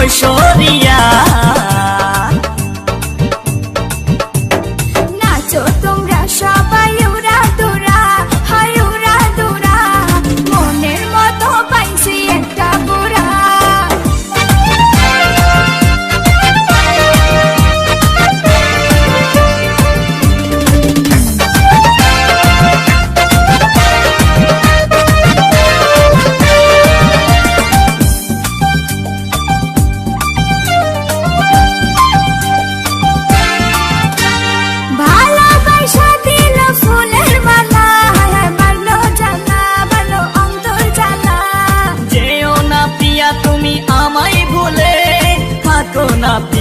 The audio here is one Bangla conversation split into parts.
তুমি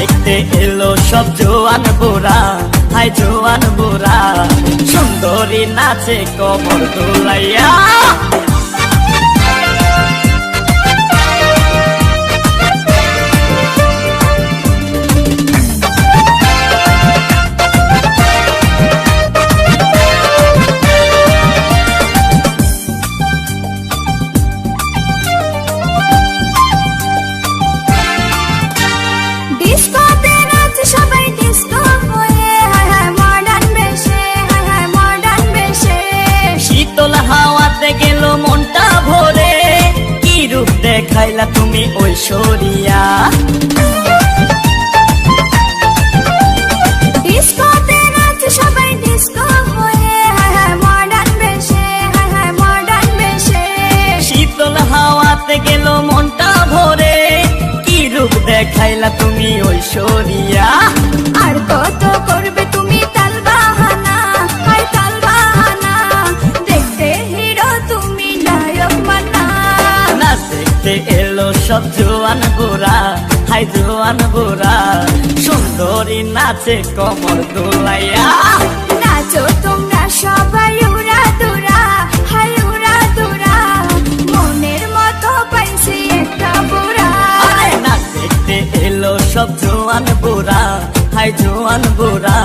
দেখতে এলো সব জোয়ান বোরা হাই জোয়ান বোরা সুন্দরী নাচে কমর দোলাইয়া। শীতল হাওয়াতে গেল মনটা ভরে কি রূপ দেখাইলা তুমি ঐশ্বরিয়া আর কত করবে তুমি তাল বাহানা তাল বাহানা। দেখতে হিরো তুমি নায়ক মানা না দেখতে সব জোয়ান বুড়া হাই জোয়ান বুড়া সুন্দরী নাচে কমর দোলাইয়া। নাচো তোমরা সবাই উড়া দুরা হাই উড়া দুরা মনের মতো পাইছি একটা বুড়া। আরে না দেখতে এলো সব জোয়ান বুড়া হাই জোয়ান বুড়া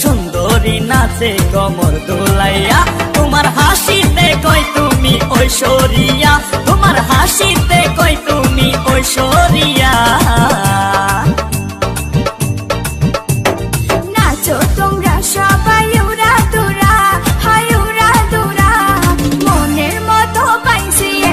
সুন্দরী নাচে কমর দোলাইয়া। তোমার হাসিতে কই তুমি ঐশ্বরিয়া তোমার হাসিতে